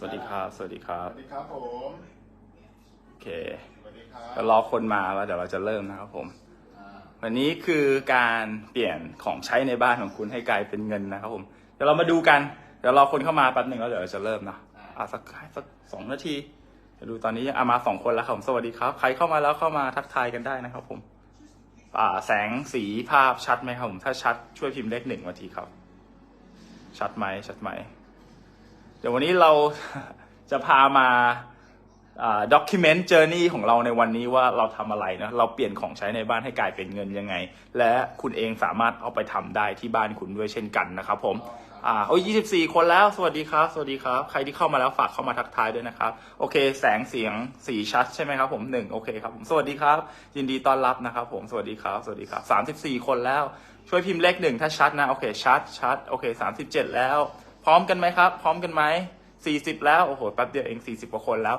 สวัสดีครับ สวัสดีครัสบ วัสดีครับผม โอเคสวัสดีครับเดี๋ยวรอคนมาแล้วเดี๋ยวเราจะเริ่มนะครับผม อ่าวันนี้คือการเปลี่ยนของใช้ในบ้านของคุณให้กลายเป็นเงินนะครับผม เดี๋ยวเรามาดูกัน เดี๋ยวรอคนเข้ามาแป๊บหนึ่งแล้วเดี๋ยวเราจะเริ่มนะอะสักสักสองนาทีเดี๋ยวดูตอนนี้ยังอะมาสองคนแล้วครับผมสวัสดีครับ ใครเข้ามาแล้วเข้ามาทักทายกันได้นะครับผม อ่าแสงสีภาพชัดไหมครับผม ถ้าชัดช่วยพิมพ์เลขหนึ่งมาทีครับ ชัดไหมชัดไหม เดี๋ยววันนี้เราจะพามาด็อกิเมนต์เจอร์นี่ของเราในวันนี้ว่าเราทำอะไรนะเราเปลี่ยนของใช้ในบ้านให้กลายเป็นเงินยังไง และคุณเองสามารถเอาไปทำได้ที่บ้านคุณด้วยเช่นกันนะครับผมอ่าโอ้ย24คนแล้ว สวัสดีครับ สวัสดีครับ ใครที่เข้ามาแล้วฝากเข้ามาทักทายด้วยนะครับ โอเค แสงเสียงสีชัดใช่ไหมครับผมหนึ่งโอเคครับผม สวัสดีครับ ยินดีต้อนรับนะครับผม สวัสดีครับ สวัสดีครับ34คนแล้ว ช่วยพิมพ์เลขหนึ่งถ้าชัดนะ โอเค ชัดชัดโอเค37แล้ว พร้อมกันไหมครับ พร้อมกันไหม40แล้วโอ้โหแป๊บเดียวเอง40กว่าคนแล้ว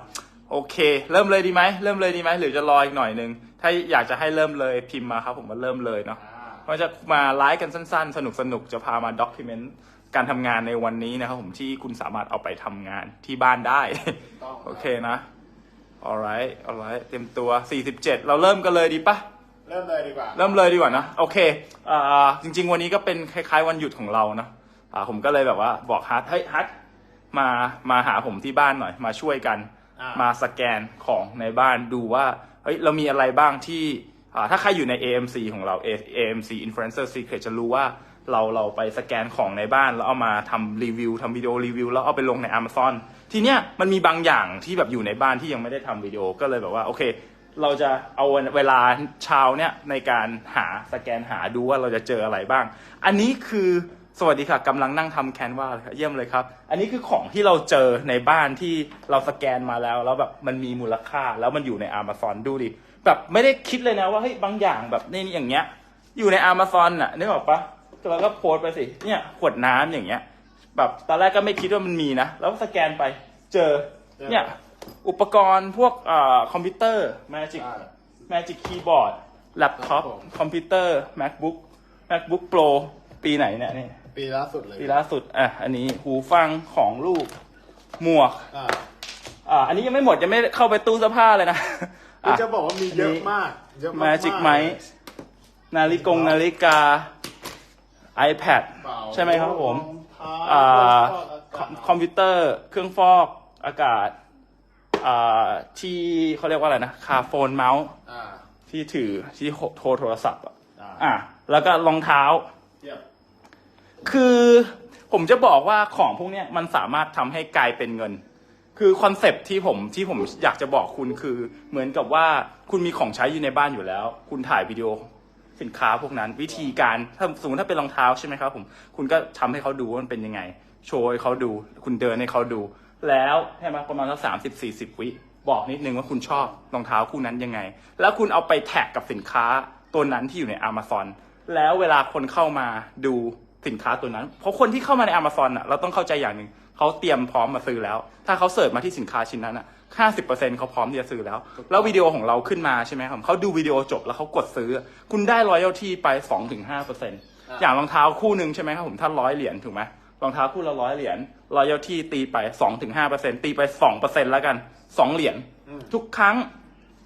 โอเค เริ่มเลยดีไหมเริ่มเลยดีไหมหรือจะรออีกหน่อยหนึ่งถ้าอยากจะให้เริ่มเลยพิมพ์มาครับ ผมว่าเริ่มเลยเนาะอ่าก็จะมาไลฟ์กันสั้นๆ สนุกๆจะพามาด็อกิเมนต์การทำงานในวันนี้นะครับผมที่คุณสามารถเอาไปทำงานที่บ้านได้ต้องโอเคนะ alright alright เต็มตัว 47 เราเริ่มกันเลยดีปะเริ่มเลยดีกว่า เริ่มเลยดีกว่านะ โอเคอ่าจริง ๆ วันนี้ก็เป็นคล้ายๆวันหยุดของเรานะ อ่าผมก็เลยแบบว่าบอกฮัทเฮ้ยฮัทมามาหาผมที่บ้านหน่อย มาช่วยกัน อ่าม มาสแกนของในบ้านดูว่าเฮ้ยเรามีอะไรบ้างที่อ่าถ้าใครอยู่ใน AMC ของเรา AMC Influencer Secret จะรู้ว่าเราเราไปสแกนของในบ้าน แล้วเอามาทำรีวิวทำวิดีโอรีวิว แล้วเอาไปลงใน Amazon ทีเนี้ยมันมีบางอย่างที่แบบอยู่ในบ้านที่ยังไม่ได้ทำวิดีโอก็เลยแบบว่าโอเค เราจะเอาเวลาเช้าเนี่ยในการหาสแกนหาดูว่าเราจะเจออะไรบ้าง อันนี้คือ สวัสดีค่ะกำลังนั่งทำแคนวาเลยครับเยี่ยมเลยครับ อันนี้คือของที่เราเจอในบ้านที่เราสแกนมาแล้ว แล้วแบบมันมีมูลค่าแล้วมันอยู่ใน Amazon ดูดิแบบไม่ได้คิดเลยนะว่าเฮ้ยบางอย่างแบบนี่อย่างเงี้ย อยู่ใน Amazon น่ะนึกออกปะเราก็โพสต์ไปสิเนี่ยขวดน้ำอย่างเงี้ย แบบตอนแรกก็ไม่คิดว่ามันมีนะแล้วสแกนไปเจอเนี่ยอุปกรณ์พวกอ่าคอมพิวเตอร์ Magic อ่า Magic Keyboard แล็ปท็อปครับผมคอมพิวเตอร์ MacBook MacBook Pro ปีไหนเนี่ยนี่ ปีล่าสุดเลยปีล่าสุด อะ อันนี้หูฟังของลูก หมวก อ่าอ่า อันนี้ยังไม่หมดยังไม่เข้าไปตู้เสื้อผ้าเลยนะคืออะจะบอกว่ามีเยอะมาก เยอะมาก Magic ไหมนาฬิกงนาฬิกา iPad เป๋าใช่ไหมครับผมรองเท้าอ่าเครื่องฟอกอากาศคอมพิวเตอร์ เครื่องฟอกอากาศ อ่า ที่เขาเรียกว่าอะไรนะคาโฟนเมาส์อ่าที่ถือที่โทรโทรศัพท์อะอ่าอะแล้วก็รองเท้าเทียบ คือผมจะบอกว่าของพวกเนี้ยมันสามารถทำให้กลายเป็นเงิน คือคอนเซปต์ที่ผมที่ผมอยากจะบอกคุณคือ เหมือนกับว่าคุณมีของใช้อยู่ในบ้านอยู่แล้ว คุณถ่ายวิดีโอสินค้าพวกนั้น วิธีการถ้าสมมติถ้าเป็นรองเท้าใช่ไหมครับผมคุณก็ทำให้เขาดูว่ามันเป็นยังไง โชว์ให้เขาดู คุณเดินให้เขาดู แล้วใช่ไหมประมาณสักสามสิบสี่สิบวิบอกนิดนึงว่าคุณชอบรองเท้าคู่นั้นยังไง แล้วคุณเอาไปแท็กกับสินค้าตัวนั้นที่อยู่ใน Amazon แล้วเวลาคนเข้ามาดู สินค้าตัวนั้น เพราะคนที่เข้ามาใน Amazon อะเราต้องเข้าใจอย่างหนึ่งเขาเตรียมพร้อมมาซื้อแล้ว ถ้าเขาเสิร์ชมาที่สินค้าชิ้นนั้นอะห้าสิบเปอร์เซ็นเขาพร้อมที่จะซื้อแล้ว แล้ววิดีโอของเราขึ้นมาใช่ไหมครับเขาดูวิดีโอจบแล้วเขากดซื้อ คุณได้รอยัลที่ไปสองถึงห้าเปอร์เซ็นต์อย่างรองเท้าคู่หนึ่งใช่ไหมครับผมถ้าร้อยเหรียญถูกไหมรองเท้าคู่ละร้อยเหรียญรอยัลที่ตีไปสองถึงห้าเปอร์เซ็นตีไปสองเปอร์เซ็นแล้วกันสองเหรียญทุกครั้ง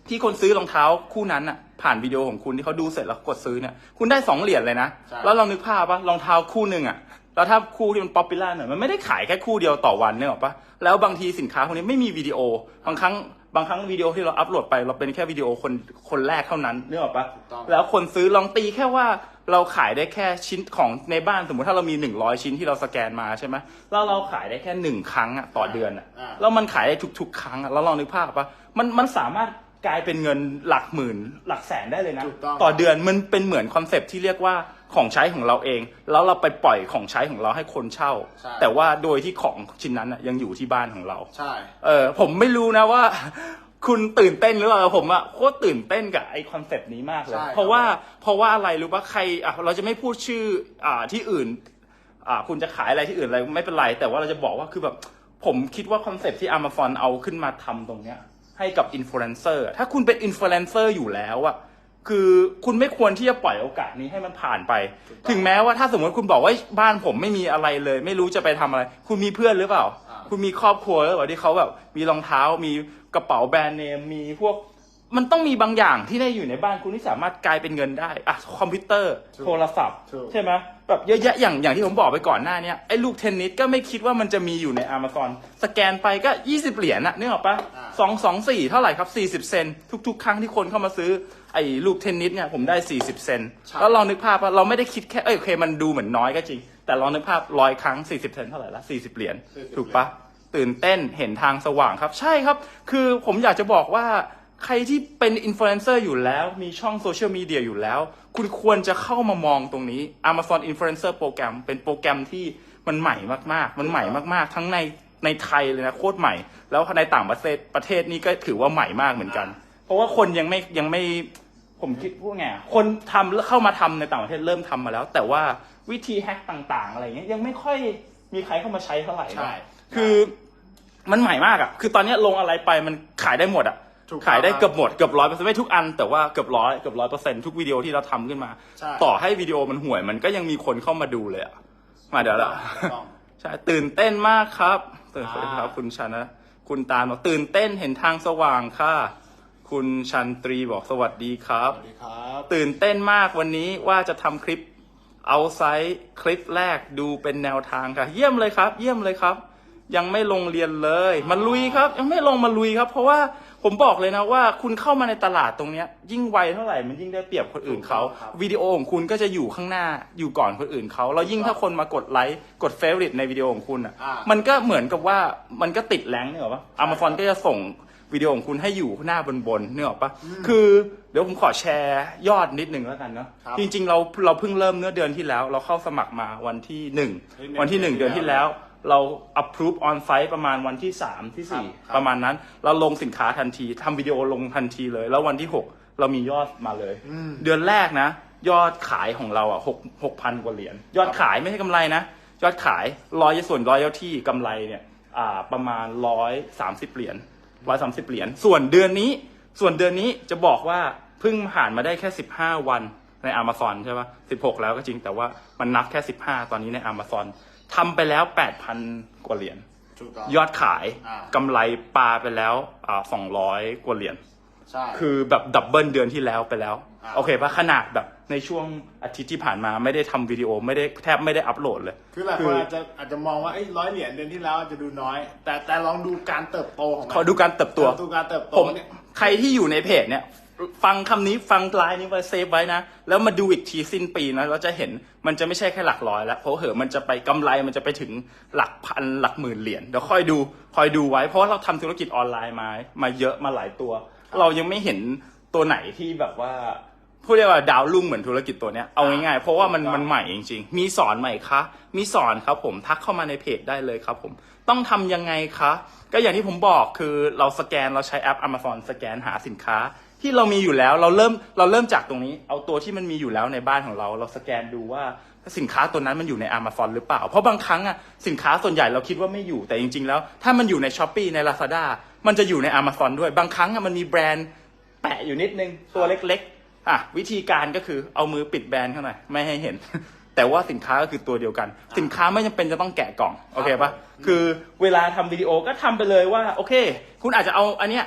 ที่คนซื้อรองเท้าคู่นั้นอะ ผ่านวิดีโอของคุณที่เขาดูเสร็จแล้วกดซื้อเนี่ยคุณได้สองเหรียญเลยนะ ใช่ แล้วลองนึกภาพว่ารองเท้าคู่หนึ่งอะแล้วถ้าคู่ที่มันป๊อปปูล่าหน่อยมันไม่ได้ขายแค่คู่เดียวต่อวันเนี่ยหรอกปะแล้วบางทีสินค้าพวกนี้ไม่มีวิดีโอบางครั้งบางครั้งวิดีโอที่เราอัพโหลดไป เราเป็นแค่วิดีโอคนคนแรกเท่านั้นเนี่ยหรอกปะถูกต้อง แล้วคนซื้อลองตีแค่ว่าเราขายได้แค่ชิ้นของในบ้านสมมติถ้าเรามีหนึ่งร้อยชิ้นที่เราสแกนมาใช่ไหมแล้วเราขายได้แค่หนึ่งครั้งอะต่อเดือนอะอ่า แล้วมันขายได้ทุกๆ ครั้งอะแล้วลองนึกภาพปะมันมันสามารถ กลายเป็นเงินหลักหมื่นหลักแสนได้เลยนะ ถูกต้อง ต่อเดือนมันเป็นเหมือนคอนเซปต์ที่เรียกว่าของใช้ของเราเอง แล้วเราไปปล่อยของใช้ของเราให้คนเช่า ใช่ แต่ว่าโดยที่ของชิ้นนั้นอะยังอยู่ที่บ้านของเรา ใช่ เออผมไม่รู้นะว่า คุณตื่นเต้นหรือเปล่าผมอะโคตรตื่นเต้นกับไอคอนเซปต์นี้มากเลย ใช่เพราะว่าเพราะว่าอะไรรู้ปะใครอะเราจะไม่พูดชื่ออ่าที่อื่นอ่าคุณจะขายอะไรที่อื่นอะไรไม่เป็นไร แต่ว่าเราจะบอกว่าคือแบบผมคิดว่าคอนเซปต์ที่ Amazon เอาขึ้นมาทำตรงเนี้ย ให้กับอินฟลูเอนเซอร์ถ้าคุณเป็นอินฟลูเอนเซอร์อยู่แล้วอะคือคุณไม่ควรที่จะปล่อยโอกาสนี้ให้มันผ่านไปถูกต้องถึงแม้ว่าถ้าสมมติคุณบอกว่าบ้านผมไม่มีอะไรเลย ไม่รู้จะไปทำอะไร คุณมีเพื่อนหรือเปล่าอ่าคุณคุณมีครอบครัวแล้วแบบที่เขาแบบมีรองเท้ามีกระเป๋าแบรนด์เนมมีพวก มันต้องมีบางอย่างที่ได้อยู่ในบ้านคุณที่สามารถกลายเป็นเงินได้อะคอมพิวเตอร์ ถูกโทรศัพท์ ถูก ใช่ไหมแบบเยอะแยะอย่างอย่างที่ผมบอกไปก่อนหน้าเนี้ยไอ้ลูกเทนนิสก็ไม่คิดว่ามันจะมีอยู่ใน Amazon สแกนไปก็ 20 เหรียญอะนึกออกปะอ่า สองสองสี่เท่าไหร่ครับ 40 เซนทุก ๆ ครั้งที่คนเข้ามาซื้อไอ้ลูกเทนนิสเนี่ยผมได้ 40 เซนแล้วลองนึกภาพว่าเราไม่ได้คิดแค่เอ้ยโอเคมันดูเหมือนน้อยก็จริง แต่ลองนึกภาพร้อยครั้ง 40 เซนเท่าไหร่ละ40 เหรียญ40ถูกปะตื่นเต้นเห็นทางสว่างครับ ใช่ครับ คือผมอยากจะบอกว่า ใครที่เป็นอินฟลูเอนเซอร์อยู่แล้ว มีช่องโซเชียลมีเดียอยู่แล้ว คุณควรจะเข้ามามองตรงนี้ Amazon Influencer โปรแกรมเป็นโปรแกรมที่มันใหม่มากๆ มันใหม่มากๆ ทั้งในในไทยเลยนะโคตรใหม่ แล้วในต่างประเทศประเทศนี้ก็ถือว่าใหม่มากเหมือนกัน เพราะว่าคนยังไม่ยังไม่ผมคิดพูดไงอะคนทำแล้วเข้ามาทำในต่างประเทศเริ่มทำมาแล้ว แต่ว่าวิธีแฮ็กต่าง ๆ อะไรเงี้ยยังไม่ค่อยมีใครเข้ามาใช้เท่าไหร่นะใช่คือมันใหม่มากอะคือตอนเนี้ยลงอะไรไปมันขายได้หมดอะ ถูกต้องขายได้เกือบหมดเกือบร้อยเปอร์เซ็นต์ไม่ทุกอัน แต่ว่าเกือบร้อยเกือบร้อยเปอร์เซ็นต์ทุกวิดีโอที่เราทำขึ้นมา ใช่ ต่อให้วิดีโอมันห่วยมันก็ยังมีคนเข้ามาดูเลยอะมาเดี๋ยวละถูกต้อง ใช่ตื่นเต้นมากครับตื่นเต้นครับ อ่า คุณชนะ คุณตาลบอกตื่นเต้นเห็นทางสว่างค่ะ คุณชันตรีบอกสวัสดีครับ สวัสดีครับตื่นเต้นมากวันนี้ว่าจะทำคลิปเอาไซต์คลิปแรกดูเป็นแนวทางค่ะ เยี่ยมเลยครับ เยี่ยมเลยครับ ยังไม่ลงเรียนเลยมาลุยครับ ยังไม่ลงมาลุยครับ เพราะว่า ผมบอกเลยนะว่าคุณเข้ามาในตลาดตรงเนี้ย ยิ่งไวเท่าไหร่มันยิ่งได้เปรียบคนอื่นเขาถูกต้องครับ วิดีโอของคุณก็จะอยู่ข้างหน้าอยู่ก่อนคนอื่นเขาแล้วยิ่งถ้าคนมากดไลค์กดเฟ v o r i t e ในวิดีโอของคุณอะอ่ามันก็เหมือนกับว่ามันก็ติดแรงเนี่ยหรอปะอ m a z o n ก็จะส่งวิดีโอของคุณให้อยู่หน้าบนบนๆเนี่ยหรอปะคือเดี๋ยวผมขอแชร์ยอดนิดหนึ่งแล้วกันเนาะครับ จริง ๆ เราเราเพิ่งเริ่มเนื้อเดือนที่แล้ว เราเข้าสมัครมาวันที่หนึ่งเฮ้ยเนี่ยวันที่หนึ่งเดืเดืออนนที่ที่แล้แล้วว เรา approve on site ประมาณวันที่สามที่สี่ ครับประมาณนั้น เราลงสินค้าทันทีทำวิดีโอลงทันทีเลย แล้ววันที่หกเรามียอดมาเลย อืม เดือนแรกนะ ยอดขายของเราอะหกหกพันกว่าเหรียญยอดขายไม่ใช่กำไรนะ ยอดขายร้อยส่วนร้อยที่กำไรเนี่ยอ่าประมาณร้อยสามสิบเหรียญร้อยสามสิบเหรียญส่วนเดือนนี้ ส่วนเดือนนี้จะบอกว่าเพิ่งผ่านมาได้แค่สิบห้าวันใน Amazon ใช่ปะสิบหกแล้วก็จริงแต่ว่ามันนับแค่สิบห้าตอนนี้ใน Amazon ทำไปแล้วแปดพันกว่าเหรียญถูกต้อง ยอดขายอ่า กำไรปลาไปแล้วอ่าสองร้อยกว่าเหรียญ ใช่ คือแบบดับเบิลเดือนที่แล้วไปแล้ว อ่า โอเคปะขนาดแบบในช่วงอาทิตย์ที่ผ่านมาไม่ได้ทำวิดีโอไม่ได้แทบไม่ได้อัปโหลดเลย คือหลายคนอาจจะอาจจะมองว่าไอ้ร้อยเหรียญเดือนที่แล้วอาจจะดูน้อย แต่แต่ลองดูการเติบโตของมันขอดูการเติบโตดูการเติบโตผมเนี่ย ใครที่อยู่ในเพจเนี่ย ฟังคำนี้ฟังไลน์นี้ไว้เซฟไว้นะ แล้วมาดูอีกทีสิ้นปีนะเราจะเห็นมันจะไม่ใช่แค่หลักร้อยแล้วเพราะเหอะมันจะไปกำไรมันจะไปถึงหลักพันหลักหมื่นเหรียญเดี๋ยวค่อยดูคอยดูไว้ เพราะว่าเราทำธุรกิจออนไลน์มามาเยอะมาหลายตัว เรายังไม่เห็นตัวไหนที่แบบว่าพูดได้ว่าดาวรุ่งเหมือนธุรกิจตัวเนี้ยเอาง่ายๆเพราะว่ามันมันใหม่จริงๆมีสอนใหม่คะมีสอนครับผมทักเข้ามาในเพจได้เลยครับผมต้องทำยังไงคะก็อย่างที่ผมบอกคือเราสแกนเราใช้แอป Amazon สแกนหาสินค้า ที่เรามีอยู่แล้วเราเริ่มเราเริ่มจากตรงนี้ เอาตัวที่มันมีอยู่แล้วในบ้านของเรา เราสแกนดูว่าสินค้าตัวนั้นมันอยู่ใน Amazon หรือเปล่า เพราะบางครั้งอะสินค้าส่วนใหญ่เราคิดว่าไม่อยู่แต่จริง ๆ แล้ว ถ้ามันอยู่ใน s h อ p e e ใน Lazada มันจะอยู่ใน Amazon ด้วยบางครั้งอะมันมีแบรนด์แปะอยู่นิดนึงตัวเล็กๆอะวิธีการก็คือเอามือปิดแบรนด์เข้าหน่อยไม่ให้เห็น แต่ว่าสินค้าก็คือตัวเดียวกัน สินค้าไม่จำเป็นจะต้องแกะกล่องโอเคปะคือเวลาทำวิดีโอก็ทำไปเลยว่าโอเค คุณอาจจะเอาอันเนี้ย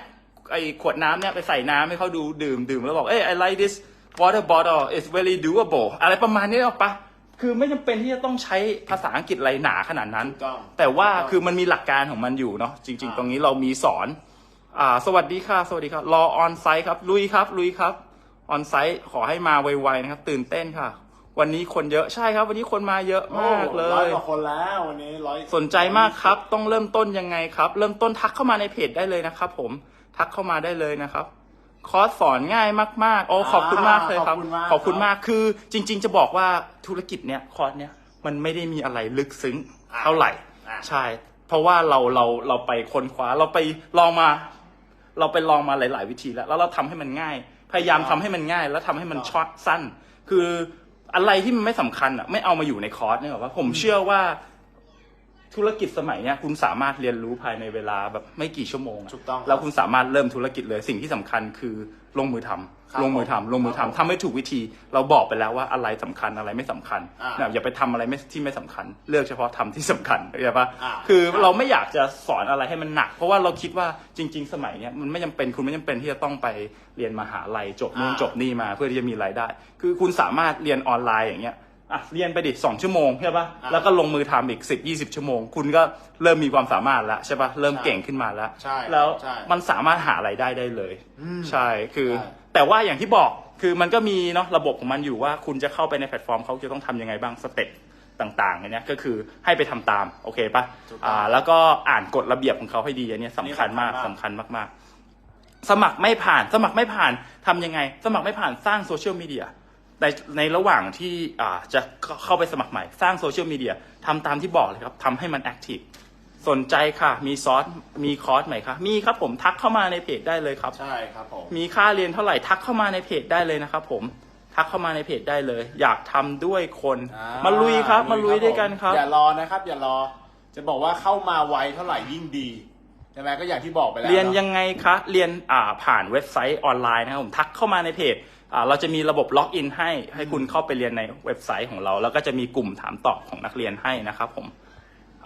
ไอขวดน้ำเนี่ยไปใส่น้ำให้เขาดูดื่มดื่มแล้วบอกเอ้ย I like this water bottle it's very doable อะไรประมาณนี้หรอกปะคือไม่จำเป็นที่จะต้องใช้ภาษาอังกฤษอะไรหนาขนาดนั้นถูกต้องแต่ว่าถูกต้องคือมันมีหลักการของมันอยู่เนาะจริงอ่าๆตรงนี้เรามีสอนอ่าสวัสดีค่ะ สวัสดีครับรอออนไซต์ครับ ลุยครับ ลุยครับออนไซต์ขอให้มาไวๆนะครับ ตื่นเต้นค่ะ วันนี้คนเยอะใช่ครับ วันนี้คนมาเยอะมากเลโอ้ร้อยยกว่าคนแล้ววันนี้ร้อยสนใจมากครับ ต้องเริ่มต้นยังไงครับ เริ่มต้นทักเข้ามาในเพจได้เลยนะครับผม ทักเข้ามาได้เลยนะครับ คอร์สสอนง่ายมากๆ โอ้ขอบคุณมากเลยครับ ขอบคุณมาก ขอบคุณมากคือจริง ๆ จะบอกว่าธุรกิจเนี้ยคอร์สเนี้ยมันไม่ได้มีอะไรลึกซึ้งเท่าไหร่ อะ ใช่ เพราะว่าเราเราเราไปค้นคว้าเราไปลองมา เราไปลองมาหลาย ๆ วิธีแล้ว แล้วเราทำให้มันง่าย พยายามทำให้มันง่าย แล้วทำให้มันช็อตสั้น คืออะไรที่มันไม่สำคัญอะไม่เอามาอยู่ในคอร์สเนี่ยหรอกว่าผมเชื่อว่า ธุรกิจสมัยเนี้ยคุณสามารถเรียนรู้ภายในเวลาแบบไม่กี่ชั่วโมงะถูกต้องแล้วคุณสามารถเริ่มธุรกิจเลยสิ่งที่สำคัญคือลงมือทำครับลงมือทำลงมือทำครับทำให้ถูกวิธีเราบอกไปแล้วว่าอะไรสำคัญอะไรไม่สำคัญอ่าเนี่ยอย่าไปทำอะไรไม่ที่ไม่สำคัญ เลือกเฉพาะทำที่สำคัญเข้าใจปะอ่า คือเราไม่อยากจะสอนอะไรให้มันหนัก เพราะว่าเราคิดว่าจริง ๆ สมัยเนี้ยมันไม่จำเป็นคุณไม่จำเป็นที่จะต้องไปเรียนมหาลัยจบนู่นอ่า จบนี่มาเพื่อที่จะมีรายได้ คือคุณสามารถเรียนออนไลน์อย่างเงี้ย อะเรียนไปดิสองชั่วโมงใช่ปะอ่าแล้วก็ลงมือทำอีกสิบยี่สิบชั่วโมง คุณก็เริ่มมีความสามารถแล้วใช่ปะเริ่มใช่เก่งขึ้นมาแล้ว ใช่ แล้วใช่มันสามารถหารายได้ได้เลยอืมใช่ คือใช่แต่ว่าอย่างที่บอก คือมันก็มีเนาะระบบของมันอยู่ว่าคุณจะเข้าไปในแพลตฟอร์มเขาจะต้องทำยังไงบ้างสเต็ปต่างๆอันเนี้ยก็คือให้ไปทำตาม โอเคปะถูกต้องอ่า แล้วก็อ่านกฎระเบียบของเขาให้ดีอันเนี้ยสำคัญมากนี่สำสำคัคัญญมากๆ สมัครไม่ผ่าน สมัครไม่ผ่านทำยังไง สมัครไม่ผ่านสร้างโซเชียลมีเดีย ในในระหว่างที่อ่าจะเข้าไปสมัครใหม่ สร้างโซเชียลมีเดียทำตามที่บอกเลยครับทำให้มันแอคทีฟสนใจค่ะ มีซอสมีคอร์สไหมคะมีครับผมทักเข้ามาในเพจได้เลยครับ ใช่ครับผมมีค่าเรียนเท่าไหร่ทักเข้ามาในเพจได้เลยนะครับผมทักเข้ามาในเพจได้เลย อยากทำด้วยคนอ่มาลุยครับมาลุยด้วยกันครับ อย่ารอนะครับ อย่ารอจะบอกว่าเข้ามาไวเท่าไหร่ยิ่งดีใช่ไหมก็อย่างที่บอกไปแล้วเรียนอะยังไงคะเรียนอ่าผ่านเว็บไซต์ออนไลน์นะครับผมทักเข้ามาในเพจอ่า เราจะมีระบบล็อกอินให้ให้คุณเข้าไปเรียนในเว็บไซต์ของเรา แล้วก็จะมีกลุ่มถามตอบของนักเรียนให้นะครับผม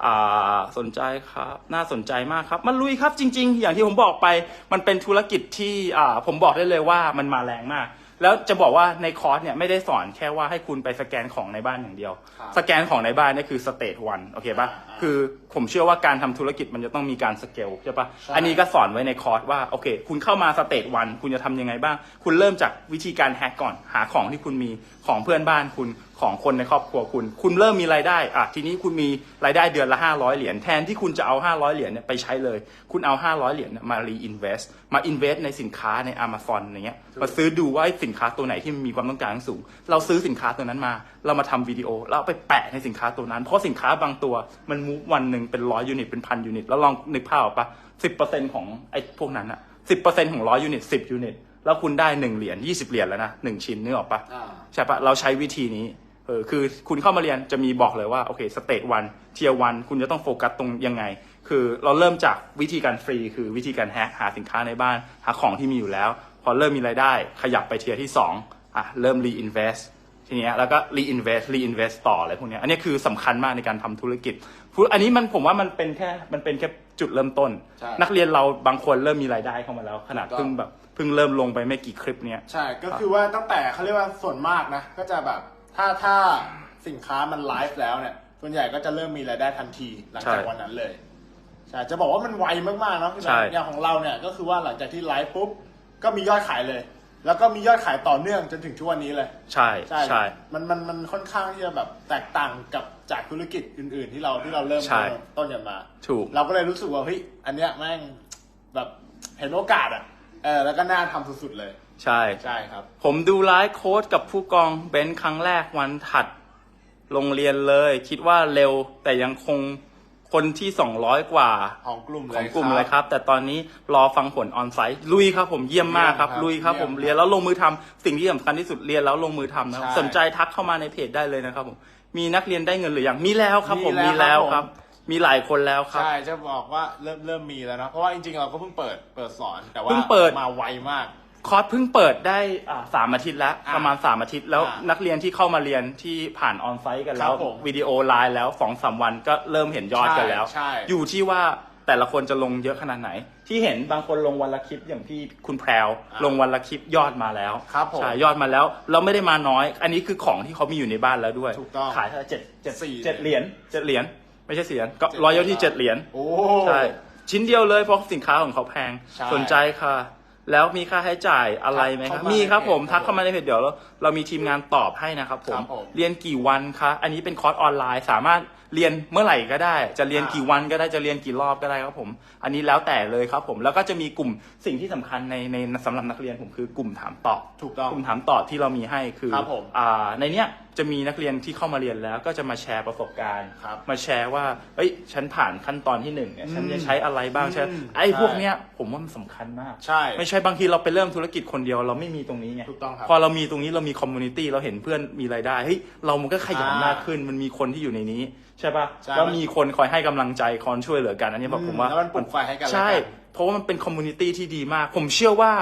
อ่าสนใจครับ น่าสนใจมากครับมาลุยครับจริง ๆ อย่างที่ผมบอกไป มันเป็นธุรกิจที่อ่าผมบอกได้เลยว่ามันมาแรงมาก แล้วจะบอกว่าในคอร์สเนี่ยไม่ได้สอนแค่ว่าให้คุณไปสแกนของในบ้านอย่างเดียวครับสแกนของในบ้านเนี่ยคือสเตจวันโอเคปะอ่าคือผมเชื่อว่าการทำธุรกิจมันจะต้องมีการสเกลใช่ปะใช่อันนี้ก็สอนไว้ในคอร์สว่าโอเค คุณเข้ามาสเตจวันคุณจะทำยังไงบ้าง คุณเริ่มจากวิธีการแฮกก่อนหาของที่คุณมีของเพื่อนบ้านคุณ ของคนในครอบครัวคุณ คุณเริ่มมีรายได้อะทีนี้คุณมีรายได้เดือนละ 500 เหรียญแทนที่คุณจะเอา 500 เหรียญเนี่ยไปใช้เลย คุณเอา 500 เหรียญเนี่ยมา reinvest มา invest ในสินค้าใน Amazon อย่างเงี้ยมาซื้อดูว่าไอ้สินค้าตัวไหนที่มันมีความต้องการสูง เราซื้อสินค้าตัวนั้นมา เรามาทำวิดีโอแล้วเอาไปแปะในสินค้าตัวนั้น เพราะสินค้าบางตัวมันมูฟวันหนึ่งเป็นร้อยยูนิตเป็นพันยูนิตแล้วลองนึกภาพออกปะสิบเปอร์เซ็นของไอ้พวกนั้นอะสิบเปอร์เซ็นของร้อยยูนิตสิบยูนิตแล้วคุณได้หนึ่งเหรียญยี่สิบเหรียญแล้วนะหนึ่งชิ้นนึกออกปะอ่าใช่ปะเราใช้วิธีนี้เออคือคุณเข้ามาเรียนจะมีบอกเลยว่าโอเคสเตจวันเทียวันคุณจะต้องโฟกัสตรงยังไง คือเราเริ่มจากวิธีการฟรี คือวิธีการแฮกหาสินค้าในบ้าน หาของที่มีอยู่แล้ว พอเริ่มมีรายได้ขยับไปเทียร์ที่สองอะเริ่ม reinvest ทีเนี้ยแล้วก็ reinvest reinvest ต่ออะไรพวกเนี้ยอันนี้คือสำคัญมากในการทำธุรกิจพูดอันนี้มันผมว่ามันเป็นแค่มันเป็นแค่จุดเริ่มต้นใช่นักเรียนเราบางคนเริ่มมีรายได้เข้ามาแล้ว ขนาดถูกต้องเพิ่งแบบเพิ่งเริ่มลงไปไม่กี่คลิปเนี้ยใช่ก็คือว่าตั้งแต่เขาเรียกว่าส่วนมากนะก็จะแบบ ถ้าถ้าสินค้ามันไลฟ์แล้วเนี่ยส่วนใหญ่ก็จะเริ่มมีรายได้ทันทีหลังจากใช่วันนั้นเลยใช่จะบอกว่ามันไวมากๆเนาะพี่แบใช่งค์อย่างของเราเนี่ยก็คือว่าหลังจากที่ไลฟ์ปุ๊บก็มียอดขายเลย แล้วก็มียอดขายต่อเนื่องจนถึงทุกวันนี้เลย ใช่ใช่ใช่มันมันมันค่อนข้างที่จะแบบแตกต่างกับจากธุรกิจอื่น ๆ ที่เราที่เราเริ่มใช่ต้นกันมาถูกเราก็เลยรู้สึกว่าเฮ้ยอันเนี้ยแม่งแบบเห็นโอกาสอะเออแล้วก็น่าทำสุดๆเลย ใช่ ใช่ครับ ผมดูไลฟ์โค้ดกับผู้กองเบนซ์ครั้งแรกวันถัดโรงเรียนเลย คิดว่าเร็วแต่ยังคงคนที่ 200 กว่าของกลุ่มเลยของกลุ่มเลยครับ แต่ตอนนี้รอฟังผลออนไซต์ลุยครับผมเยี่ยมมากครับเยี่ยมครับลุยครับผมเยี่ยมเรียนแล้วลงมือทำสิ่งที่สำคัญที่สุดเรียนแล้วลงมือทำนะครับใช่สนใจทักเข้ามาในเพจได้เลยนะครับผมมีนักเรียนได้เงินหรือยังมีแล้วครับ ผมมีมีแล้แล้ววคครัรับบมีหลายคนแล้วครับใช่จะบอกว่าเริ่มเริ่มมีแล้วนะเพราะว่าจริงๆเราก็เพิ่งเปิดเปิดสอนแต่ว่าเพิ่งเปิดมาไวมาก คอร์สเพิ่งเปิดได้อ่าสามอาทิตย์แล้วอ่าประมาณสามอาทิตย์แล้วอ่านักเรียนที่เข้ามาเรียนที่ผ่านออนไซต์กันแล้ควรับผมวิดีโอไลน์แล้วสองสามวันก็เริ่มเห็นยอดกันแล้ว ใช่ใช่ อยู่ที่ว่าแต่ละคนจะลงเยอะขนาดไหน ที่เห็นบางคนลงวันละคลิปอย่างที่คุณแพรวอ่าลงวันละคลิปยอดมาแล้วครับผมใช่ยอดมาแล้วเราไม่ได้มาน้อย อันนี้คือของที่เขามีอยู่ในบ้านแล้วด้วยถูกต้องขายเท่าไหร่เจ็ดเจ็ดสี่เจ็ดเหรียญเจ็ดเหรียญไม่ใช่เสียญก็เจ็ดรอยเหรียญที่เจ็ดเหรียญ โอ้ ใช่ ชิ้นเดียวเลยเพราะสินค้าของเขาแพง ใช่ สนใจค่ะ แล้วมีค่าใช้จ่ายอะไรไหมครับเข้ามามีครับในเพจผมครับทักเข้ามาในเพจเดี๋ยวเราเรามีทีมงานตอบให้นะครับผม ครับผมเรียนกี่วันคะอันนี้เป็นคอร์สออนไลน์สามารถเรียนเมื่อไหร่ก็ได้ จะเรียนอ่ากี่วันก็ได้จะเรียนกี่รอบก็ได้ครับผม อันนี้แล้วแต่เลยครับผมแล้วก็จะมีกลุ่มสิ่งที่สำคัญในในสำหรับนักเรียนผมคือกลุ่มถามตอบถูกต้องกลุ่มถามตอบที่เรามีให้คือครับผม อ่าในเนี้ยจะมีนักเรียนที่เข้ามาเรียนแล้วก็จะมาแชร์ประสบการณ์ ครับ มาแชร์ว่าเอ้ยฉันผ่านขั้นตอนที่หนึ่งเนี่ยฉันจะใช้อะไรบ้างใช่อืมไอ้พวกใช่เนี้ยผมว่ามันสำคัญมาก ใช่ ไม่ใช่บางทีเราไปเริ่มธุรกิจคนเดียวเราไม่มีตรงนี้ไงถูกต้องครับพอเรามีตรงนี้เรามีคอมมูนิตี้เราเห็นเพื่อนมีรายได้เฮ้ยเรามันก็ขยันอ่ามมากขึ้นมันมีคนที่อยู่ในนี้ ใช่ปะใช่แล้วมีคนคอยให้กำลังใจคอยช่วยเหลือกันอันนี้แบบผมว่า แล้วมันปลุกไฟให้กันและกัน ใช่ เพราะว่ามันเป็นคอมมูนิตี้ที่ดีมาก ผมเชื่อว่า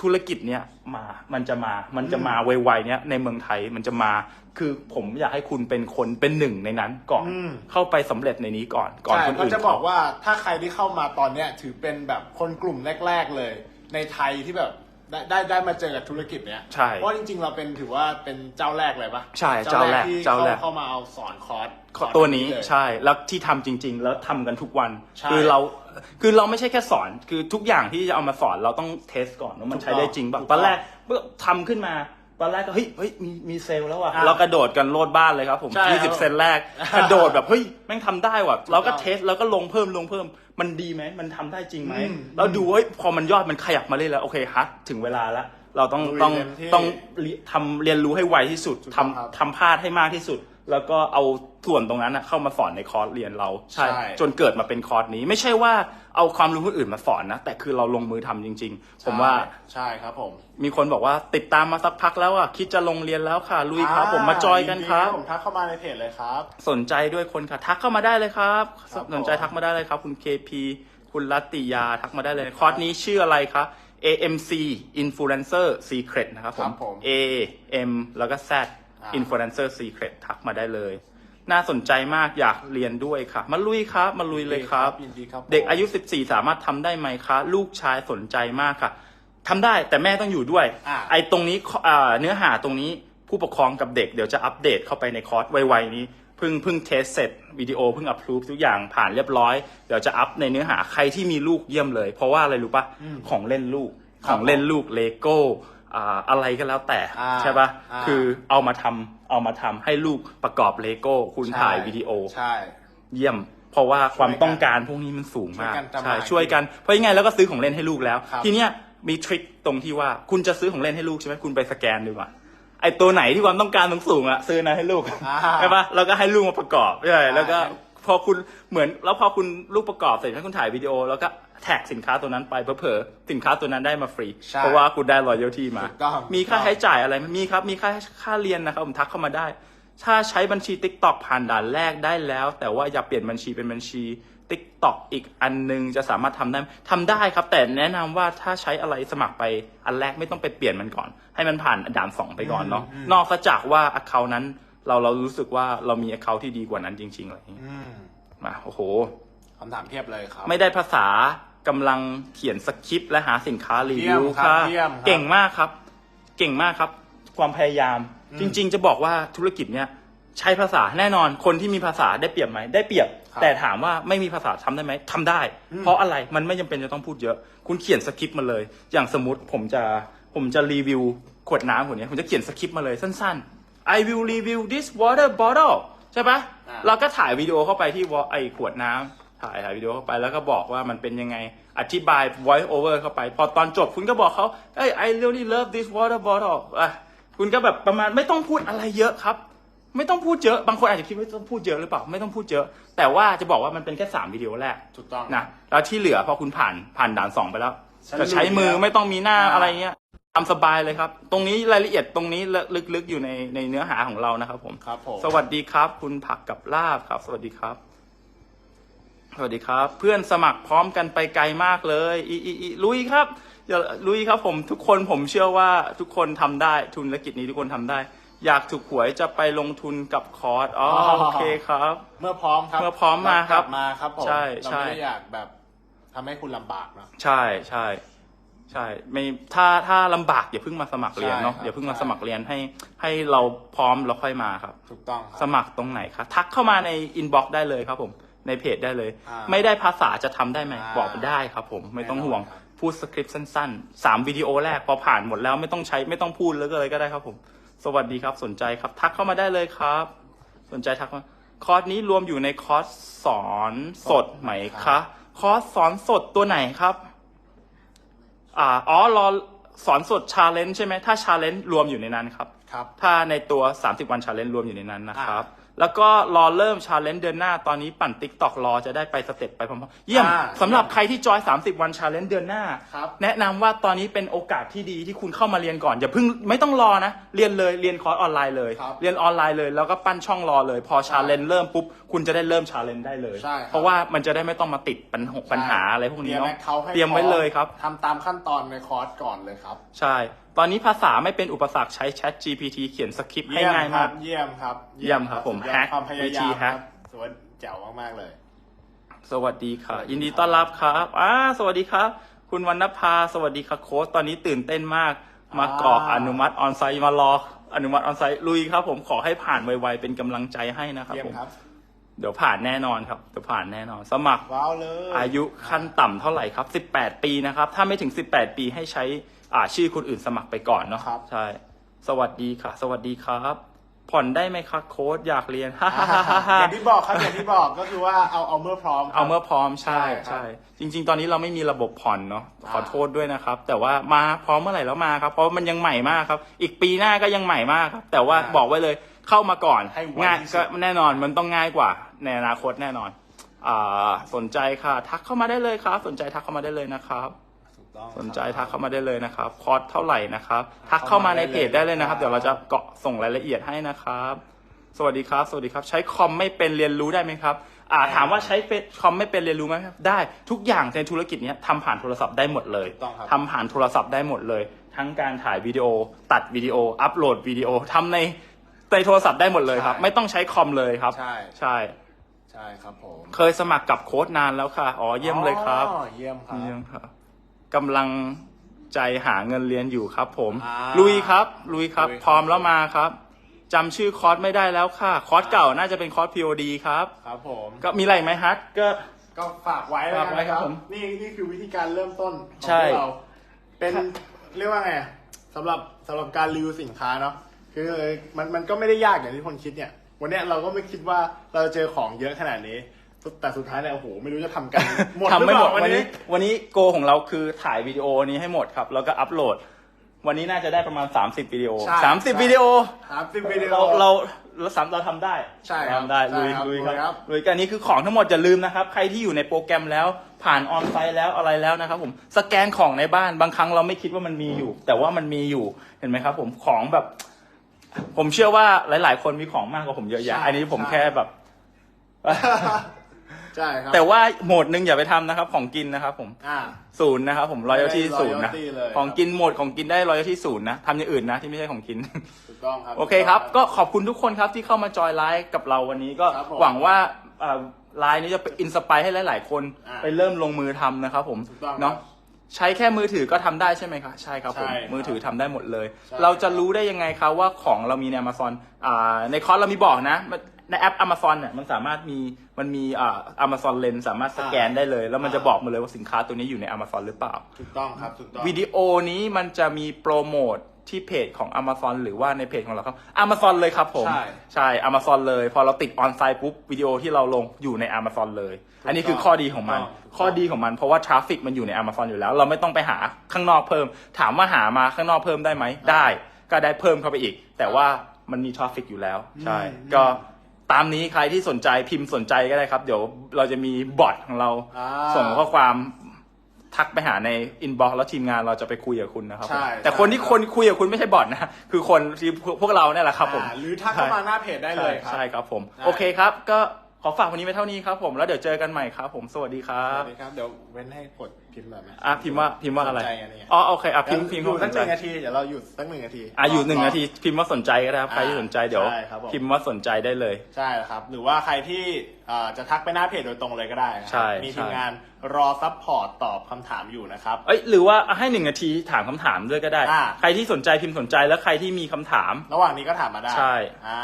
ธุรกิจเนี้ยมา มันจะมา มันจะมาไวๆเนี้ยในเมืองไทยมันจะมา คือผมอยากให้คุณเป็นคนเป็นหนึ่งในนั้นก่อน อืม เข้าไปสำเร็จในนี้ก่อน ก่อนใช่คนก็อื่นจะบอกว่าถ้าใครที่เข้ามาตอนเนี้ยถือเป็นแบบคนกลุ่มแรก ๆเลย ในไทยที่แบบ ได้ได้ได้มาเจอกับธุรกิจเนี้ยใช่เพราะจริงๆ เราเป็นถือว่าเป็นเจ้าแรกเลยปะใช่เจ้าแรกที่เจ้าเข้าแรก เข้ามาเอาสอนคอร์สคอร์สตัวนี้เลยใช่แล้วที่ทำจริง ๆ แล้วทำกันทุกวันใช่คือเราคือเราไม่ใช่แค่สอนคือทุกอย่างที่จะเอามาสอนเราต้องเทสก่อนว่ามันถูกใช้ได้จริงป่ะถูกตอนแรกต้องเมื่อทำขึ้นมา ตอนแรกก็เฮ้ยเฮ้ยมีมีเซลล์แล้วอะอะเรากระโดดกันโลดบ้านเลยครับผมใช่ครับยี่สิบเซนแรก กระโดดแบบเฮ้ยแม่งทำได้ว่ะเราก็ถูกต้องเทสแล้วก็ลงเพิ่มลงเพิ่ม มันดีไหมมันทำได้จริงไหมอืมเราดูเฮ้ยพอมันยอดมันขยับมาเรื่อยแล้วโอเคฮัทถึงเวลาแล้วเราต้องลุยต้องเต็มที่ต้องเรียทำเรียนรู้ให้ไวที่สุดถูกทำต้องครับทำพลาดให้มากที่สุด แล้วก็เอาส่วนตรงนั้นนะเข้ามาสอนในคอร์สเรียนเราใช่ จนเกิดมาเป็นคอร์สนี้ ไม่ใช่ว่าเอาความรู้คนอื่นมาสอนนะ แต่คือเราลงมือทำจริง ๆ ผมว่าใช่ครับผม มีคนบอกว่าติดตามมาสักพักแล้วอะคิดจะลงเรียนแล้วค่ะ ลุยครับ ผมมาจอยกันครับยิดีผมทักเข้ามาในเพจเลยครับ สนใจด้วยคนค่ะ ทักเข้ามาได้เลยครับครับ สนใจทักมาได้เลยครับ คุณ KP คุณรัตติยาทักมาได้เลยคอร์สนี้ชื่ออะไรคะ AMC Influencer Secret นะครับผครัมบผม A M แล้วก็ Z อ่า Influencer Secret ทักมาได้เลย น่าสนใจมากอยากเรียนด้วยค่ะ มาลุยครับ มาลุยเลยครับ ยินดีครับผมเด็กอายุ 14 สามารถทำได้ไหมคะ ลูกชายสนใจมากค่ะทำได้แต่แม่ต้องอยู่ด้วย อ่า ไอ้ตรงนี้อ่าเนื้อหาตรงนี้ผู้ปกครองกับเด็กเดี๋ยวจะอัปเดตเข้าไปในคอร์สไวๆนี้เพิ่งเพิ่งเทสเสร็จวิดีโอเพิ่งอัพรูปทุกอย่างผ่านเรียบร้อย เดี๋ยวจะอัพในเนื้อหาใครที่มีลูกเยี่ยมเลย เพราะว่าอะไรรู้ปะของเล่นลูกคขรับองเล่นลูกเลโก้ อ่าอะไรก็แล้วแต่อ่าใช่ปะอ่าคือเอามาทำเอามาทำให้ลูกประกอบเลโก้ คุณถ่ายวิดีโอใช่เยี่ยม เพราะว่าความช่วยกันต้องการพวกนี้มันสูงมากช่วยกันทำใช่มาหาช่วยกันเพราะยังไงเราก็ซื้อของเล่นให้ลูกแล้วครับทีเนี้ยมีทริคตรงที่ว่าคุณจะซื้อของเล่นให้ลูกใช่ไหมคุณไปสแกนดีกว่าไอตัวไหนที่ความต้องการสูงๆอะซื้อนะให้ลูกอ่าใช่ปะแล้วก็ให้ลูกมาประกอบใช่ใช่แล้วก็พอคุณเหมือนแล้วพอคุณลูกประกอบเสร็จให้คุณถ่ายวิดีโอแล้วก็ แท็กสินค้าตัวนั้นไปเผลอๆสินค้าตัวนั้นได้มาฟรี ใช่เพราะว่าคุณได้รอยเยที่มา ถูกต้องมีค่าใช้จ่ายอะไรไหมมีครับ มีค่าค่าเรียนนะครับผมทักเข้ามาได้ ถ้าใช้บัญชี t ิ k t o k ผ่านด่านแรกได้แล้ว แต่ว่าอย่าเปลี่ยนบัญชีเป็นบัญชี t ิ k t o k อีกอันนึงจะสามารถทำได้ทำได้ครับ แต่แนะนำว่าถ้าใช้อะไรสมัครไปอันแรกไม่ต้องไปเปลี่ยนมันก่อน ให้มันผ่านด่านสองไปก่อนเนาะอืมนอกจากว่า account นั้นเราเรารู้สึกว่าเรามี account ที่ดีกว่านั้นจริงๆอะไรอย่างเงี้ยอืมมาโอ้โห คำถามเพียบเลยครับ ไม่ได้ภาษา กำลังเขียนสคริปต์และหาสินค้ารีวิวเยี่ยมครับค่ะเยี่ยมครับเก่งมากครับ เก่งมากครับ ความพยายาม อืมจริง ๆ จะบอกว่าธุรกิจเนี้ยใช้ภาษาแน่นอนคนที่มีภาษาได้เปรียบไหมได้เปรียบ ครับแต่ถามว่าไม่มีภาษาทำได้ไหมทำได้ อืม เพราะอะไรมันไม่จำเป็นจะต้องพูดเยอะ คุณเขียนสคริปต์มาเลย อย่างสมมติผมจะผมจะรีวิวขวดน้ำขวดนี้ผมจะเขียนสคริปต์มาเลยสั้นๆ I will review this water bottle ใช่ปะอ่า เราก็ถ่ายวิดีโอเข้าไปที่วอไอขวดน้ำ ถ่ายถ่ายวิดีโอเข้าไปแล้วก็บอกว่ามันเป็นยังไงอธิบาย voice over เข้าไป พอตอนจบคุณก็บอกเขาเอ้ย I really love this water bottle อะคุณก็แบบประมาณไม่ต้องพูดอะไรเยอะครับ ไม่ต้องพูดเยอะบางคนอาจจะคิดว่าต้องพูดเยอะหรือเปล่าไม่ต้องพูดเยอะ แต่ว่าจะบอกว่ามันเป็นแค่สามวิดีโอแรกถูกต้องนะแล้วที่เหลือพอคุณผ่านผ่านด่านสองไปแล้วฉันจะใช้มือรู้แล้วไม่ต้องมีหน้าอ่าอะไรเงี้ยทำสบายเลยครับ ตรงนี้รายละเอียดตรงนี้ลึกๆอยู่ในในเนื้อหาของเรานะครับผมครับผมสวัสดีครับ คุณผักกับลาบครับ สวัสดีครับ สวัสดีครับ เพื่อนสมัครพร้อมกันไปไกลมากเลยอีอีอีลุยครับอย่าลุยครับผมทุกคนผมเชื่อว่าทุกคนทำได้ธุรกิจนี้ทุกคนทำได้ อยากถูกหวยจะไปลงทุนกับคอร์สอ๋อโอเคครับ เมื่อพร้อมครับเมื่อพร้อมมาครับกลัมาครับผมใช่เราใช่ไม่ได้อยากแบบทำให้คุณลำบากเนอะใช่ใช่ใช่ไม่ถ้าถ้าลำบากอย่าเพิ่งมาสมัครเรียนเนาะใช่ครับอย่าเพิ่งมาใช่สมัครเรียนให้ให้เราพร้อมแล้วค่อยมาครับ ถูกต้องคสรับมัครตรงไหนครับทักเข้ามาในอินบ็อกซ์ได้เลยครับผม ในเพจได้เลย อ่าไม่ได้ภาษาจะทำได้ไหมอ่าบอกได้ครับผมไม่ต้องแน่นอนห่วงครับ พูดสคริปต์สั้นๆสามวิดีโอแรกพอผ่านหมดแล้วไม่ต้องใช้ไม่ต้องพูดเลยก็เลยก็ได้ครับผม สวัสดีครับสนใจครับ ทักเข้ามาได้เลยครับ สนใจทักมาคอร์สนี้รวมอยู่ในคอร์สสอนสดไหมคะคอร์สสอนสดตัวไหนครับ อ่าอ๋อรอสอนสดชาเลนจ์ใช่ไหมถ้าชาเลนจ์รวมอยู่ในนั้นครับ ครับ ถ้าในตัว 30 วันชาเลนจ์รวมอยู่ในนั้นนะครับ แล้วก็รอเริ่มชาเลนจ์เดือนหน้าตอนนี้ปั่นติ๊กตอกรอจะได้ไปสเต็ปไปพร้อมๆเยี่ยมอ่าสำหรับใครที่จอย 30 วันชาเลนจ์เดือนหน้า ครับ แนะนำว่าตอนนี้เป็นโอกาสที่ดีที่คุณเข้ามาเรียนก่อน อย่าเพิ่งไม่ต้องรอนะ เรียนเลยเรียนคอร์สออนไลน์เลย ครับเรียนออนไลน์เลยแล้วก็ปั้นช่องรอเลย พอชาเลนจ์เริ่มปุ๊บคุณจะได้เริ่มชาเลนจ์ได้เลย ใช่ครับ เพราะว่ามันจะได้ไม่ต้องมาติดปัญหาปัญหาอะไรพวกนี้เตรียมเนาะแอคเคาท์ให้เตรียมไว้เลยครับ ทำตามขั้นตอนในคอร์สก่อนเลยครับ ใช่ ตอนนี้ภาษาไม่เป็นอุปสรรคใช้ Chat GPT เขียนสคริปต์ให้เยี่ยมง่ายครัมากบเยี่ยมครับ เยี่ยมครับผมสุดยอดแฮกความพยาวิธียามแฮคกรับสวยแจ๋วมากๆเลย สวัสดีค่ะ ยินดีต้อนรับครับอ่าสวัสดีครับ คุณวรรณภาสวัสดีค่ะโค้ชตอนนี้ตื่นเต้นมาก มากรอกอ่าอนุมัติออนไซต์มารออนุมัติออนไซต์ลุยครับ ผมขอให้ผ่านไวๆเป็นกำลังใจให้นะครับเยี่ยมผมครับเดี๋ยวผ่านแน่นอนครับเดี๋ยวผ่านแน่นอน สมัครว้าวเลยอายุขั้นต่ำเท่าไหร่ครับ 18 ปีนะครับ ถ้าไม่ถึง 18 ปีให้ใช้ อ่าชื่อคนอื่นสมัครไปก่อนเนาะครับ ใช่ สวัสดีค่ะ สวัสดีครับ ผ่อนได้ไหมคะโค้ดอยากเรียนฮ่าอ่าฮ่าฮ่าฮ่าอย่างที่บอกครับอย่างที่บอกก็คือว่าเอาเอาเมื่อพร้อมครับ เอาเมื่อพร้อมใช่ใช่ครับใช่จริง ๆ ตอนนี้เราไม่มีระบบผ่อนเนาะอ่าขอโทษด้วยนะครับ แต่ว่ามาพร้อมเมื่อไหร่แล้วมาครับ เพราะมันยังใหม่มากครับ อีกปีหน้าก็ยังใหม่มากครับ แต่ว่าบอกไว้เลยเข้ามาก่อนให้ไวง่ายที่สุก็ด แน่นอนมันต้องง่ายกว่า ในอนาคตแน่นอน อ่าสนใจค่ะ ทักเข้ามาได้เลยครับ สนใจทักเข้ามาได้เลยนะครับถูก ต้องสนใจทักเข้ามาได้เลยนะครับ คอร์สเท่าไหร่นะครับ ทักเข้ามาในเพจได้เลยนะครับ เดี๋ยวเราจะเกาะส่งรายละเอียดให้นะครับ สวัสดีครับ สวัสดีครับ ใช้คอมไม่เป็นเรียนรู้ได้ไหมครับ อ่าถามว่าใช้เฟซคอมไม่เป็นเรียนรู้ไหมครับ ได้ทุกอย่างในธุรกิจเนี้ยทำผ่านโทรศัพท์ได้หมดเลยถูกต้องครับ ทำผ่านโทรศัพท์ได้หมดเลย ทั้งการถ่ายวิดีโอ ตัดวิดีโอ อัปโหลดวิดีโอทำในในโทรศัพท์ได้หมดเลยครับไม่ต้องใช้คอมเลยครับ ใช่ ใช่ ใช่ครับผมเคยสมัครกับโค้ดนานแล้วค่ะ อ๋อเยี่ยมเลยครับอ๋อเยี่ยมครับ เยี่ยมครับ กำลังใจหาเงินเรียนอยู่ครับผม อ่าลุยครับ ลุยครับ ลุยครับ พร้อมแล้วมาครับจำชื่อคอร์สไม่ได้แล้วค่ะ คอร์สเก่าน่าจะเป็นคอร์ส POD ครับ ครับผม ก็มีอะไรไหมฮัทก็ ก็ฝากไว้แล้วกันฝากไว้นะคครัรับบผมนี่นี่คือวิธีการเริ่มต้นของใช่พวกเรา เป็นเรียกว่าไงสำหรับสำหรับการรีวิวสินค้าเนาะคือมันมันก็ไม่ได้ยากอย่างที่คนคิดเนี่ย วันเนี้ยเราก็ไม่คิดว่าเราจะเจอของเยอะขนาดนี้ แต่สุดท้ายเนี่ยโอ้โหไม่รู้จะทำกันหมดทำไม่หมดรือเปล่าวันนี้ วันนี้โกของเราคือถ่ายวิดีโอนี้ให้หมดครับ แล้วก็อัปโหลด วันนี้น่าจะได้ประมาณ 30วิดีโอใช่30วิดีโอสามสิบวิดีโอ เราเราเราสามเราทำได้ใช่ครับทำได้ใช่ลุยครับลุยลุยคครัรับบ ลุยกันนี้คือของทั้งหมดอย่าลืมนะครับ ใครที่อยู่ในโปรแกรมแล้วผ่านออนไซต์แล้วอะไรแล้วนะครับผมสแกนของในบ้านบางครั้งเราไม่คิดว่ามันมีอยู่ แต่ว่ามันมีอยู่เห็นไหมครับ ผมของแบบ ผมเชื่อว่าหลาย ๆ คนมีของมากกว่าผมเยอะแยะใช่อันนี้ผมใช่ แค่แบบ ใช่ครับแต่ว่าโหมดหนึ่งอย่าไปทำนะครับ ของกินนะครับผมอ่า ศูนย์นะครับผมรอยที่ไม่ได้ศูนย์นะ royalty เลย ของกินหมดของกินได้รอยที่ศูนย์นะทำอย่างอื่นนะที่ไม่ใช่ของกิน ถูกต้องครับ โอเคครับ ก็ขอบคุณทุกคนครับที่เข้ามาจอยไลฟ์กับเราวันนี้ก็ครับผมหวังว่าอ่าไลน์นี้จะเป็นอินสปายให้หลาย ๆ คนอ่าไปเริ่มลงมือทำนะครับผมถูกต้องครับเนาะใช้แค่มือถือก็ทำได้ใช่ไหมครับใช่ครับผมใช่ครับมือถือทำได้หมดเลย ใช่ เราจะรู้ได้ยังไงครับว่าของเรามีใน Amazon อ่าในคอร์สเรามีบอกนะ ในแอป Amazon เนี่ยมันสามารถมีมันมีอ่า Amazon Lens สามารถสแกนได้เลย แล้วมันจะบอกมาเลยว่าสินค้าตัวนี้อยู่ใน Amazon หรือเปล่า ถูกต้องครับถูกต้องวิดีโอนี้มันจะมีโปรโมทที่เพจของ Amazon หรือว่าในเพจของเราครับ Amazon เลยครับผม ใช่ใช่ Amazon เลย พอเราติดออนไซต์ปุ๊บวิดีโอที่เราลงอยู่ใน Amazon เลยถูกต้องอันนี้คือข้อดีของมัน ถูกต้อง ข้อดีของมันเพราะว่าทราฟฟิกมันอยู่ใน Amazon อยู่แล้ว เราไม่ต้องไปหาข้างนอกเพิ่ม ถามว่าหามาข้างนอกเพิ่มได้ไหมได้ ก็ได้เพิ่มเข้าไปอีก แต่ว่ามันมีทราฟฟิกอยู่แล้ว ใช่ อืม ก็ ตามนี้ใครที่สนใจพิมพ์สนใจก็ได้ครับ เดี๋ยวเราจะมีบอทของเรา อ่า ส่งข้อความทักไปหาในอินบ็อกซ์แล้วทีมงานเราจะไปคุยกับคุณนะครับใช่แต่คนที่ใช่ คนคุยกับคุณไม่ใช่บอทนะคือคนที่พวกเราเนี่ยแหละครับผม อ่าหรือทักเข้ามาหน้าเพจได้เลยครับใช่ครับผมได้โอเคครับก็ ขอฝากวันนี้ไว้เท่านี้ครับผมแล้วเดี๋ยวเจอกันใหม่ครับผมสวัสดีครัสบวัสดีครับ เดี๋ยวเว้นให้กดพิมพ์แบบไหมอะพิมพ์ว่าพิมพ์ว่าอะไรสนใจอันนี้อ๋อโอเคอะพิมพ์พิมพ์อยู่ว่าสสักนหใจนึ่งนาที เดี๋ยวเราหยุดสักหนึ่งนาที อะอยู่หนึ่งรนาทีพิมพ์ว่าสนใจก็ได้ครับใครที่สนใจเดี๋ยว ใช่ครับผม พิมพ์ว่าสนใจได้เลย ใช่ครับ หรือว่าใครที่เอ่อจะทักไปหน้าเพจโดยตรงเลยก็ได้นะครับใช่มีใช่ ทีมงานรอซัพพอร์ตตอบคำถามอยู่นะครับ เอ้ยหรือว่าให้หนึ่งนาทีถามคำถามด้วยก็ได้ อ่า ใครที่สนใจพิมพ์สนใจแล้วใครที่มีคำถาม ระหว่างนี้ก็ถามมาได้ใช่ อ่า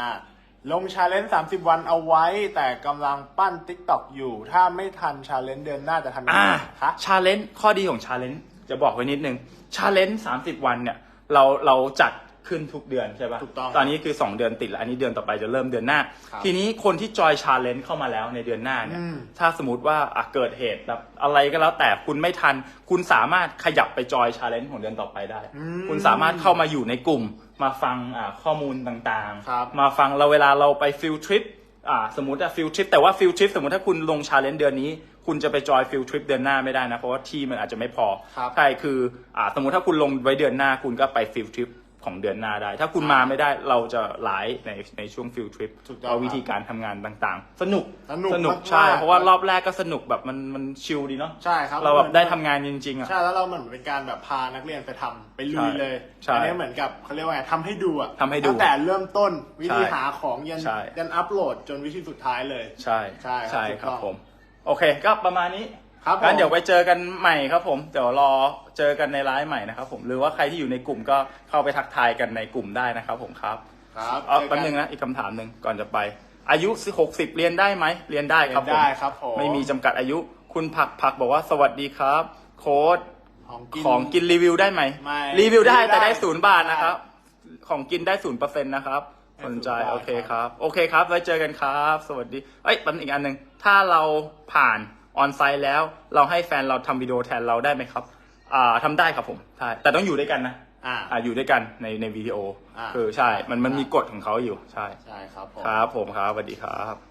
ลงชาเลนจ์30วันเอาไว้ แต่กำลังปั้น t ิ k t o k อยู่ ถ้าไม่ทันชาเลนจ์เดือนหน้าจะทำยังอ่าไงคะชาเลนจ์ข้อดีของชาเลนจ์จะบอกไว้นิดนึงชาเลนจ์สามสิบวันเนี่ยเราเราจัดขึ้นทุกเดือนใช่ปะถูกต้องตอนนี้คือ 2 เดือนติดแล้วอันนี้เดือนต่อไปจะเริ่มเดือนหน้าครับทีนี้คนที่จอยชาเลนจ์เข้ามาแล้วในเดือนหน้าเนี่ยอืมถ้าสมมติว่าอะเกิดเหตุแบบอะไรก็แล้วแต่คุณไม่ทัน คุณสามารถขยับไปจอยชาเลนจ์ของเดือนต่อไปได้อืมคุณสามารถเข้ามาอยู่ในกลุ่ม มาฟังอ่าข้อมูลต่างครับมาฟังเราเวลาเราไปฟิลทริปอ่าสมมติอะฟิลทริปแต่ว่าฟิลทริปสมมติถ้าคุณลงชาเลนจ์เดือนนี้ คุณจะไปจอยฟิลทริปเดือนหน้าไม่ได้นะ เพราะว่าที่มันอาจจะไม่พอครับใช่คืออ่าสมมติถ้าคุณลงไว้เดือนหน้าคุณก็ไปฟิลทริป ของเดือนหน้าได้ ถ้าคุณมาไม่ได้เราจะไลฟ์ในในช่วงฟิลทริปถูกต้องเอาวิธีการทำงานต่างๆ สนุกสนุกกมากๆ ใช่ เพราะว่ารอบแรกก็สนุกแบบมันมันชิลดีเนาะใช่ครับเราแบบได้ทำงานจริงๆอะ ใช่แล้วเราเหมือนเป็นการแบบพานักเรียนไปทำไปลุยเลยใช่อันี้เหมือนกับเขาเรียกว่าไงทำให้ดูอะทำให้ดูตั้งแต่เริ่มต้นวิธีใช่หาของยันใช่ ยันอัพโหลดจนวิธีสุดท้ายเลย ใช่ใช่ครับใช่ถูกครับต้องผม โอเค ก็ประมาณนี้ ครับผม งั้นเดี๋ยวไปเจอกันใหม่ครับผม เดี๋ยวรอเจอกันในไลฟ์ใหม่นะครับผมหรือว่าใครที่อยู่ในกลุ่มก็เข้าไปทักทายกันในกลุ่มได้นะครับผมครับครับเอาเจอแป๊บนึงนะอีกคำถามหนึ่งก่อนจะไป อายุ60เรียนได้ไหมเรียนได้เรีครับยนผมได้ครับผมไม่มีจำกัดอายุ คุณผักผักบอกว่าสวัสดีครับ โค้ดของกิน ของกินรีวิวได้ไหมไม่รีวิวได้รีวิวได้แต่ได้ศูนย์บาทนะครับ ของกินได้ศูนย์เปอร์เซ็นต์นะครับ ได้สนใจ 0%โอเคครับ โอเคครับ ไว้เจอกันครับ สวัสดี เอ้ยแป๊บนึงอีกอันหนึ่งถ้าเราผ่าน ออนไซต์แล้วเราให้แฟนเราทำวิดีโอแทนเราได้ไหมครับ อ่าทำได้ครับผมใช่แต่ต้องอยู่ด้วยกันนะอ่าอ่าอยู่ด้วยกันในในวิดีโออ่าคือใช่มันมันมีกฎของเขาอยู่ใช่ใช่ครับผมครับผมครับสวัสดีครับ